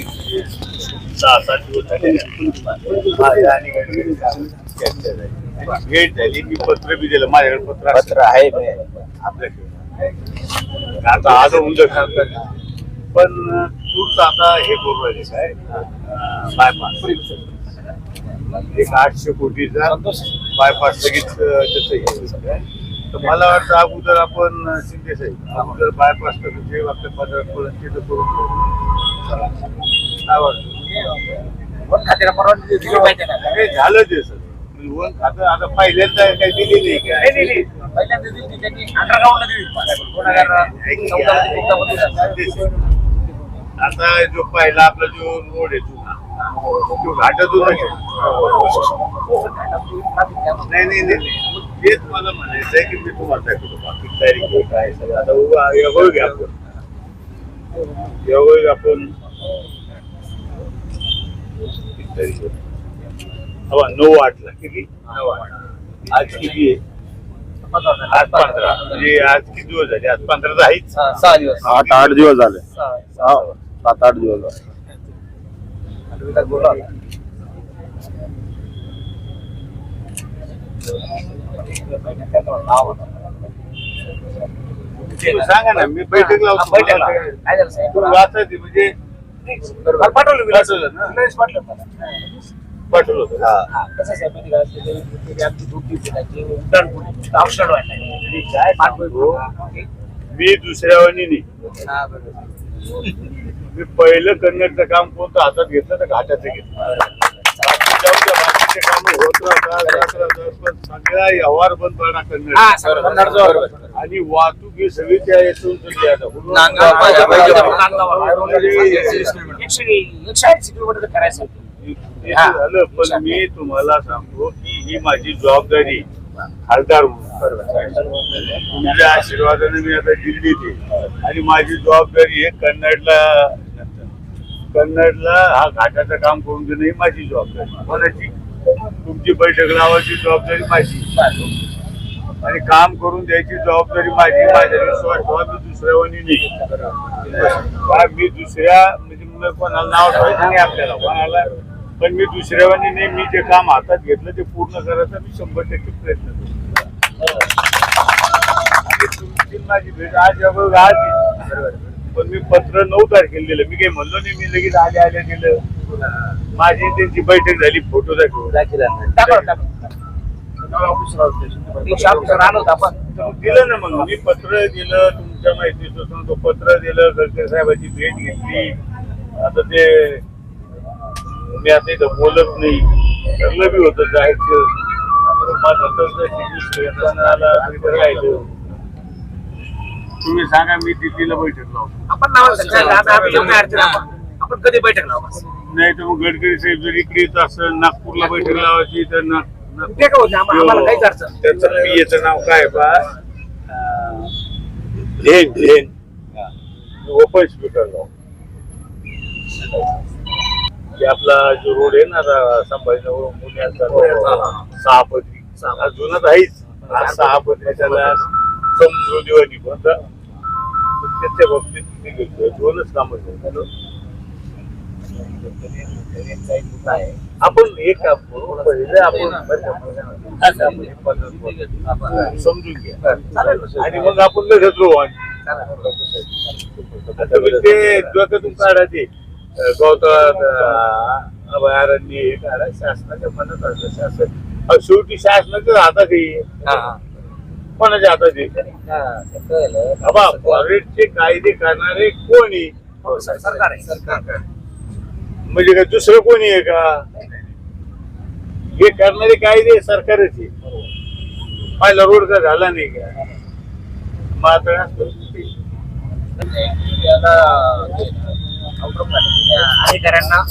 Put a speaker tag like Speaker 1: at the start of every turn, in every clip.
Speaker 1: सहा सात दिवस झाले माझ्या आणि गडकरी चर्चा झाली. भेट झाली मी पत्र बी दिलं माझ्याकडे पत्र.
Speaker 2: पत्र आहे
Speaker 1: आपल्याकडे आता आज उद्या खातात पण तूच आता हे करू राहिले काय बायपास एक आठशे कोटीचा बायपास लगेच त्याचं. तर मला वाटतं अगोदर आपण शिंदे साहेब अगोदर बायपास करून जे आपल्या करून तिथं करून. काय वाटतं? झालं ते सर वन खातं आता पहिल्यांदा काही दिलेली आहे का? आता जो पहिला आपला जो रोड आहे आहे. नाही. नाही नाही नाही. तेच मला म्हणायचं आहे की मी तुम्हाला दाखवतो बाकी तारीख काय सगळं. आता उभा- घ्या आपण. आपण किती तारीख आहे? हवा नऊ आठला किती? आज किती आहे? आज पंधरा. म्हणजे आज किती दिवस झाले? आज पंधरा तर आहेच.
Speaker 2: सहा दिवस.
Speaker 3: आठ आठ दिवस झाले. हा, सात आठ दिवस झाले
Speaker 2: आणि विकास बोलला होता. नाव होतं.
Speaker 1: तुम्ही सांगा ना मी बैठक लावतो
Speaker 2: बैठक लावा. काय झालं साहेब?
Speaker 1: तुम्ही वाचायची म्हणजे.
Speaker 2: पाठवलं मी
Speaker 1: पाठवलं
Speaker 2: पाठवलं हा.
Speaker 1: मी? मी दुसऱ्यावानी नाही. मी पहिलं कन्नडचं काम कोणतं हातात घेतलं तर घाटाचं घेतलं. बाकीचे काम होत राहतात सगळा व्यवहार बंद पडला कन्नड
Speaker 2: हा.
Speaker 1: आणि वाहतूक ही सगळी त्या येथून झालं पण मी तुम्हाला सांगतो की ही माझी जबाबदारी खासदार म्हणून. तुमच्या आशीर्वादाने मी आता दिल्लीत आणि माझी जबाबदारी आहे कन्नडला कन्नडला हा घाटाचं काम करून देणं ही माझी जबाबदारी कोणाची? तुमची बैठक लावायची जबाबदारी माझी. आणि काम करून द्यायची जबाबदारी माझी माझ्या विश्वास ठेवा मी दुसऱ्यावानी नाही. मी दुसऱ्या म्हणजे कोणाला नाव ठेवायचं नाही आपल्याला कोणाला. पण मी दुसऱ्यावानी नाही मी जे काम हातात घेतलं ते पूर्ण करायचा मी शंभर टक्के प्रयत्न करतो तुमची माझी भेट आज आज पण मी पत्र नऊ तारखेला दिलं मी काही म्हणलो नाही मी लगेच आले आले दिलं माझी त्यांची बैठक झाली फोटो दाखवून. दिलं ना मग. मी पत्र दिलं तुमच्या माहितीचं तो पत्र दिलं गडकरी साहेबांची भेट घेतली. आता ते मी आता इथं बोलत नाही. ठरलं बी होतं जायचं आला तुम्ही सांगा मी दिल्लीला बैठक लावतो.
Speaker 2: आपण नाव आपण. कधी बैठक लावू बस.
Speaker 1: नाही तर मग गडकरी साहेब जर इकडे येत असेल नागपूरला बैठक लावायची तर नाग- नाग-
Speaker 2: ते काय होतं, आम्हा- आम्हाला काहीच अडचण नाही.
Speaker 1: त्याचं पियेचं नाव काय बा? धेन धेन ओपन स्पीकर लाव ते आपला जो रोड आहे ना आता संभाजीनगर पुण्याचा सहा पदरी हा जुनाच आहेच. हा सहा पदरीच्याला पण तर त्याच्या बाबतीत मी घेतोय. दोनच कामं आपण एक पहिले आपण समजून घ्या. आणि मग आपण लगेच रोवू आणि. ते डोक्यातून काढा ते गौतम अभयारण्य हे काढा. शासनाच्या मनात असलं शासन. शेवटी शासनाच्या हातात आहे. कोणाच्या हातात आहे
Speaker 2: हा.
Speaker 1: बाबा फॉरेस्टचे कायदे करणारे कोणी?
Speaker 2: हो, सर- सरकार आहे. सरकार
Speaker 1: म्हणजे काय दुसरं कोणी आहे का? हे करणारे कायदे सरकारच. आहे पहिला रोड का झाला नाही का?
Speaker 2: झालं. त्या अधिकाऱ्यांना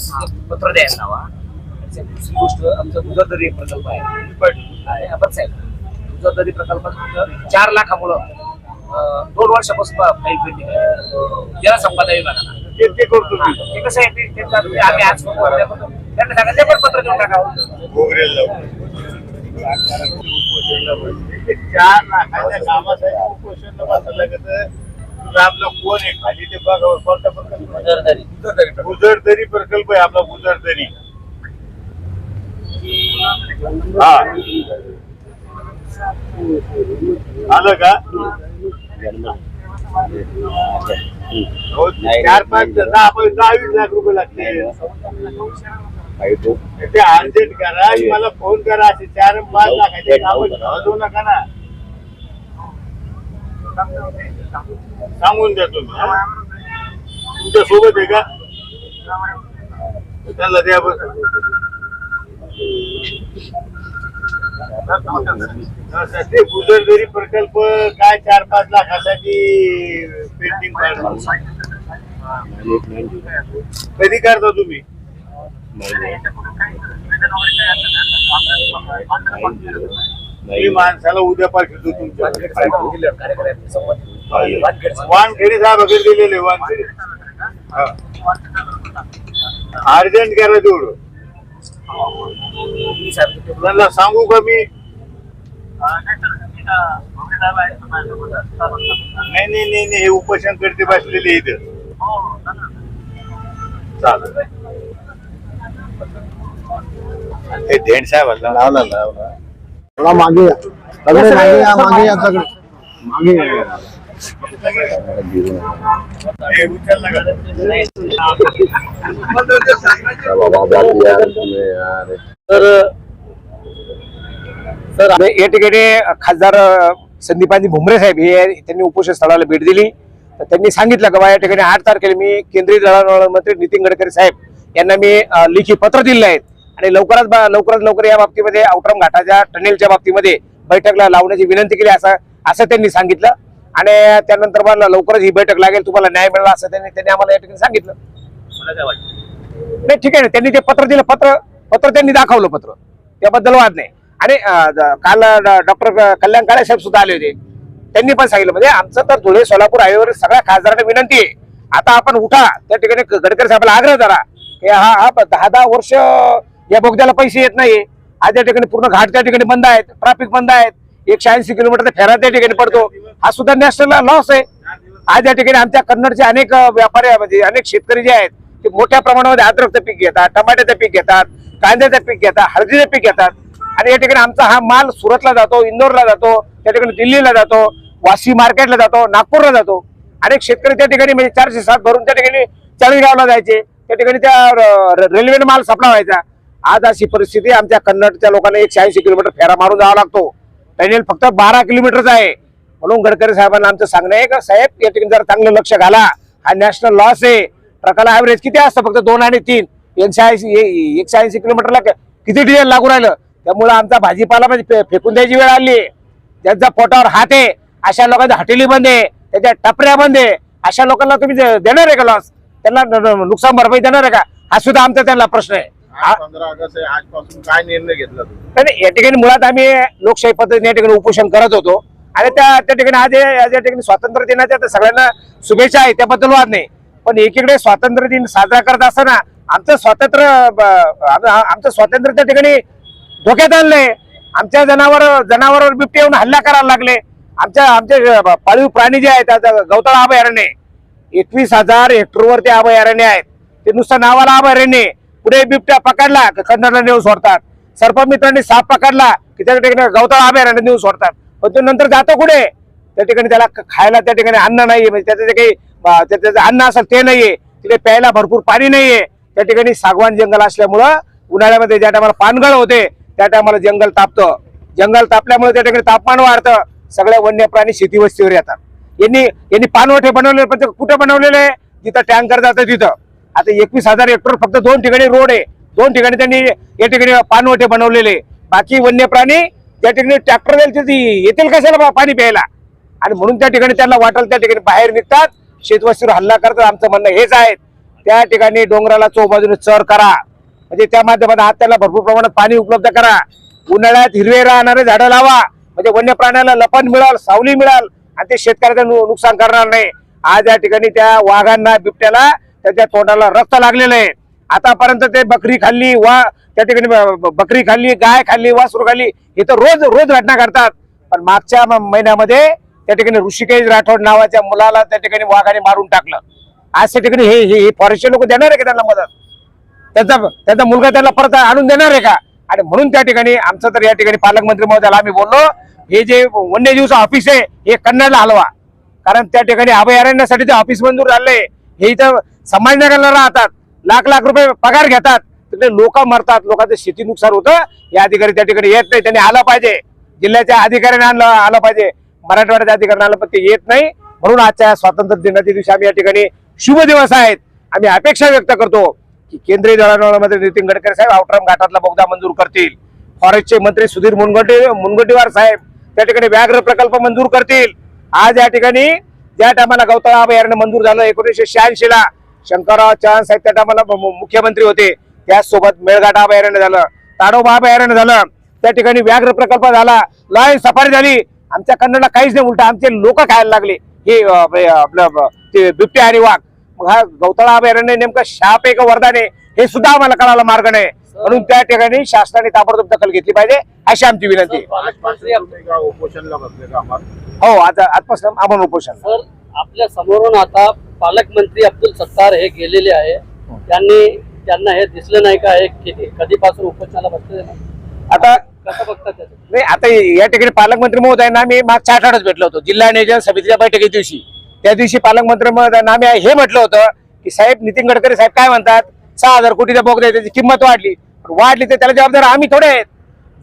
Speaker 2: पत्र द्यायला आणि दुसरी गोष्ट आमचा एक प्रकल्प आहे.
Speaker 1: पण
Speaker 2: आहे, आपण साहेब. गुजरदरी प्रकल्पात चार लाखामुळं दोन वर्षापासून फाईल पेंडिंग आहे. जल संपदा विभागाला
Speaker 1: ते ते करतो मी
Speaker 2: ते कसं आहे ते- ते चालू आहे. आम्ही आज फोन वरती करतो. त्यांना सांगा ते पण पत्र देऊन टाकावं
Speaker 1: घोगरेला लावून. ते चार लाखाच्या कामासाठी उपोषण बसायला कसं तुझं आपलं कोण आहे? खाली ते बघावं कोणता प्रकल्प गुजरदरी प्रकल्प आहे आपला गुजरदरी हा. आलं का? हो, चार पाच दहा पण दहावीस लाख रुपये लागतील. ते अर्जंट करा आणि मला फोन करा असे चार पाच लाखाचे कामं जाऊ नका ना. सांगून द्या तुम्ही तुमच्यासोबत आहे का? त्यांना द्या बस ते गुजरदरी प्रकल्प काय चार पाच लाखासाठी पेंटिंग कधी करता तुम्ही? मी माणसाला उद्या पाठवतो तुमच्या.
Speaker 2: वानखेडी संबंध
Speaker 1: साहेब दिलेले वानखेडी. अर्जंट करा तेवढं. त्यांना सांगू का मी? नाही नाही नाही नाही हे उपोषण करते बसलेले इथं चालेल. हे धेंड साहेब
Speaker 3: लावला लावला. थोडा मागे या. सगळे मागे या मागे या सगळे मागे या.
Speaker 4: तर तर या ठिकाणी खासदार संदीपांनी संदीपांजी भुमरे साहेब हे त्यांनी उपोषण स्थळाला भेट दिली. तर त्यांनी सांगितलं का बा या ठिकाणी आठ तारखेला मी केंद्रीय दळणवळण मंत्री नितीन गडकरी साहेब यांना मी लिखी लेखी पत्र दिलं आहे. आणि लवकरात बा- लवकरात लवकर या बाबतीमध्ये औटरम घाटाच्या टनेलच्या बाबतीमध्ये बैठकला लावण्याची विनंती केली असं असं त्यांनी सांगितलं. आणि त्यानंतर मला लवकरच ही बैठक लागेल. तुम्हाला न्याय मिळाला असं त्यांनी त्यांनी आम्हाला या ठिकाणी सांगितलं. नाही ठीक आहे ना. त्यांनी ते पत्र दिलं. पत्र पत्र त्यांनी दाखवलं पत्र. त्याबद्दल वाद नाही. आणि काल डॉक्टर कल्याण काळे साहेब सुद्धा आले होते. त्यांनी पण सांगितलं. म्हणजे आमचं तर धुळे सोलापूर हायवेवर सगळ्या खासदारांना विनंती आहे. आता आपण उठा. त्या ठिकाणी गडकरी साहेबांना आग्रह करा की हा हा दहा दहा वर्ष या बोगद्याला पैसे येत नाही आज या ठिकाणी पूर्ण घाट त्या ठिकाणी बंद आहेत. ट्रॅफिक बंद आहेत. एकशे ऐंशी किलोमीटर फेरा त्या ठिकाणी पडतो. हा सुद्धा नॅशनल लॉस आहे. आज या ठिकाणी आमच्या कन्नडचे अनेक व्यापारी म्हणजे अनेक शेतकरी जे आहेत ते मोठ्या प्रमाणामध्ये अद्रकचं पीक घेतात टमाट्याचं पीक घेतात कांद्याचं पीक घेतात हळदीचं पीक घेतात. आणि या ठिकाणी आमचा हा माल सुरतला जातो इंदोरला जातो त्या ठिकाणी दिल्लीला जातो वाशी मार्केटला जातो नागपूरला जातो. अनेक शेतकरी त्या ठिकाणी म्हणजे चारशे सात भरून त्या ठिकाणी चाळीसगावला जायचे. त्या ठिकाणी त्या र- रेल्वेने माल सप्ला व्हायचा. आज अशी परिस्थिती आहे, आमच्या कन्नडच्या लोकांना एकशे ऐंशी किलोमीटर फेरा मारून जावा लागतो. टनेल फक्त बारा किलोमीटरच आहे. म्हणून गडकरी साहेबांना आमचं सांगणं आहे का साहेब या ठिकाणी जरा चांगलं लक्ष घाला. हा नॅशनल लॉस आहे. ट्रकाला ॲव्हरेज किती असतं? फक्त दोन आणि तीन. एकशे ऐंशी एकशे ऐंशी किलोमीटरला किती डिझेल लागू राहिलं? त्यामुळे आमचा भाजीपाला म्हणजे फेकून द्यायची वेळ आली त्यांचा ज्यांचा पोटावर हात आहे अशा लोकांच्या हॉटेली बंद आहे. त्याच्या टपऱ्या बंद आहे. अशा लोकांना तुम्ही देणार आहे का लॉस त्यांना नुकसान भरपाई देणार आहे का? हा सुद्धा आमचा त्यांना प्रश्न आहे.
Speaker 3: पंधरा ऑगस्ट आहे आजपासून काय निर्णय घेतला तुम्ही?
Speaker 4: नाही, या ठिकाणी मुळात आम्ही लोकशाही पद्धतीने या ठिकाणी उपोषण करत होतो. आणि त्या त्या ठिकाणी आज हे- आज या ठिकाणी स्वातंत्र्य दिनाच्या तर सगळ्यांना शुभेच्छा आहे त्याबद्दल वाद नाही. पण एकीकडे स्वातंत्र्य दिन साजरा करत असताना आमचं स्वातंत्र्य आमचं स्वातंत्र्य त्या ठिकाणी धोक्यात आणलंय. आमच्या जनावर जनावरांवर बिबटे येऊन हल्ला करायला लागले. आमच्या आमचे पाळीव प्राणी जे आहेत गवताळ अभयारण्य एकवीस हजार हेक्टरवर ते अभयारण्य आहेत. ते नुसतं नावाला अभयारण्य कुठे बिबट्या पकडला की कन्नडला नेऊन सोडतात. सर्पमित्रांनी साप पकडला की त्या ठिकाणी गवताळ अभयारण्य नेऊन सोडतात. पण तो नंतर जातो कुठे? त्या ठिकाणी त्याला खायला त्या ठिकाणी अन्न नाहीये. म्हणजे त्याचं जे काही त्याचं अन्न असेल ते नाहीये. तिथे प्यायला भरपूर पाणी नाहीये. त्या ठिकाणी सागवान जंगल असल्यामुळं उन्हाळ्यामध्ये ज्या टायमाला पानगळ होते त्या टायमाला जंगल तापतं. जंगल तापल्यामुळे त्या ठिकाणी तापमान वाढतं. सगळ्या वन्य प्राणी शेती वस्तीवर येतात. यांनी यांनी पानवठे बनवले पण ते कुठे बनवलेले? आहे? जिथं टँकर जातं तिथं. आता एकवीस हजार हेक्टर फक्त दोन ठिकाणी रोड आहे. दोन ठिकाणी त्यांनी या ठिकाणी पानवठे बनवलेले बाकी वन्य प्राणी त्या ठिकाणी ट्रॅक्टर जाईल येतील कशाला पाणी प्यायला? आणि म्हणून त्या ठिकाणी त्यांना वाटेल त्या ठिकाणी बाहेर निघतात. शेतवस्तीवर हल्ला करतात. आमचं म्हणणं हेच आहे. त्या ठिकाणी डोंगराला चौबाजूने चर करा. म्हणजे त्या माध्यमात आज त्याला भरपूर प्रमाणात पाणी उपलब्ध करा. उन्हाळ्यात हिरवे राहणारे झाडं लावा. म्हणजे वन्य प्राण्याला लपण मिळाल सावली मिळाल. आणि ते शेतकऱ्याचं नुकसान करणार नाही. आज या ठिकाणी त्या वाघांना बिबट्याला त्याच्या तोंडाला रक्त लागलेलं आहे. आतापर्यंत ते बकरी खाल्ली वा त्या ठिकाणी बकरी खाल्ली गाय खाल्ली वासरू खाल्ली हे तर रोज रोज घटना घडतात. पण मागच्या महिन्यामध्ये त्या ठिकाणी ऋषिकेश राठोड नावाच्या मुलाला त्या ठिकाणी वाघाने मारून टाकलं. आज त्या ठिकाणी हे हे फॉरेस्टचे लोक देणार आहे का त्यांना मदत? त्यांचा त्यांचा मुलगा त्यांना परत आणून देणार आहे का? आणि म्हणून त्या ठिकाणी आमचं तर या ठिकाणी पालकमंत्री महोदयाला आम्ही बोललो हे जे वन्यजीवचं ऑफिस आहे हे कन्नडला हलवा. कारण त्या ठिकाणी अभयारण्यासाठी ते ऑफिस मंजूर झालंय. हे इथं संभाजीनगरला राहतात. लाख लाख रुपये पगार घेतात. तिकडे लोक मरतात. लोकांचं शेती नुकसान होतं. हे अधिकारी त्या ठिकाणी येत नाही. त्यांनी आलं पाहिजे. जिल्ह्याच्या अधिकाऱ्यांनी आणलं आलं पाहिजे. मराठवाड्याच्या अधिकाऱ्याने आलं पण ते येत नाही. म्हणून आजच्या स्वातंत्र्य दिनाच्या दिवशी आम्ही या ठिकाणी शुभ दिवस आहेत. आम्ही अपेक्षा व्यक्त करतो की केंद्रीय दळणवळणामध्ये नितीन गडकरी साहेब आउटरम घाटातला बोगदा मंजूर करतील. फॉरेस्टचे मंत्री सुधीर मुनगंटी मुनगंटीवार साहेब त्या ठिकाणी व्याघ्र प्रकल्प मंजूर करतील. आज या ठिकाणी ज्या टायमाला गौतळा अभयारण्य मंजूर झालं एकोणीसशे शहाऐंशी ला शंकरराव चव्हाण साहेब त्या टायमाला मुख्यमंत्री होते. त्याचसोबत मेळघाट अभयारण्य झालं ताडोबा अभयारण्य झालं. त्या ठिकाणी व्याघ्र प्रकल्प झाला लॉयन सफारी झाली. आमच्या कन्नडला काहीच नाही उलट आमचे लोक खायला लागले. हे आपलं ते बिबटे आणि वाघ. हा गौतळा अभयारण्य नेमकं शाप आहे का वरदान आहे हे सुद्धा आम्हाला कळायला मार्ग नाही. म्हणून त्या ठिकाणी शासनाने ताबडतोब दखल घेतली पाहिजे अशी आमची विनंती हो आता आजपासून आपण उपोषण.
Speaker 5: सर आपल्या समोरून आता पालकमंत्री अब्दुल सत्तार हे गेलेले आहे. त्यांनी त्यांना हे दिसलं नाही का हे कधीपासून उपोषणाला बसले नाही?
Speaker 4: आता
Speaker 5: कसं बघतात
Speaker 4: नाही आता या ठिकाणी पालकमंत्री महोदयांना मी मागच्या आठवड्यात भेटलो होतो. जिल्हा नियोजन समितीच्या बैठकी दिवशी. त्या दिवशी पालकमंत्री महोदयांना आम्ही हे म्हटलं होतं की साहेब नितीन गडकरी साहेब काय म्हणतात? सहा हजार कोटीचा बोगदा त्याची किंमत वाढली. वाढली तर त्याला जबाबदार आम्ही थोडे आहेत.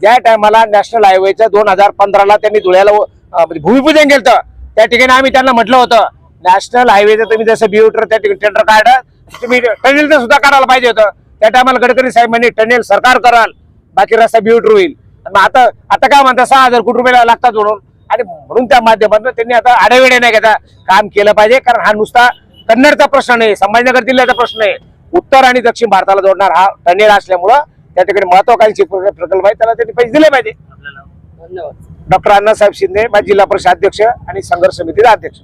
Speaker 4: ज्या टायमाला नॅशनल हायवेच्या दोन हजार पंधराला त्यांनी धुळ्याला म्हणजे भूमिपूजन केलं त्या ठिकाणी आम्ही त्यांना म्हटलं होतं नॅशनल हायवेचं तुम्ही जसं बिओटर त्या ठिकाणी टेंडर काढा तुम्ही टनेलचं सुद्धा काढायला पाहिजे होतं. त्या टायमाला गडकरी साहेब म्हणजे टनेल सरकार कराल बाकी रस्ता बिओटर होईल. आणि आता आता काय म्हणतात सहा हजार कोटी रुपये लागतात म्हणून. आणि म्हणून त्या माध्यमातून त्यांनी आता आडेवेडे नाही घेता काम केलं पाहिजे कारण हा नुसता कन्नडचा प्रश्न नाही संभाजीनगर जिल्ह्याचा प्रश्न आहे. उत्तर आणि दक्षिण भारताला जोडणार हा टनेल असल्यामुळं त्या ठिकाणी महत्वाकांक्षी प्रकल्प आहे त्याला त्यांनी पैसे दिले पाहिजे.
Speaker 5: धन्यवाद.
Speaker 4: डॉक्टर अण्णासाहेब शिंदे माझे जिल्हा परिषद अध्यक्ष आणि संघर्ष समितीचा अध्यक्ष.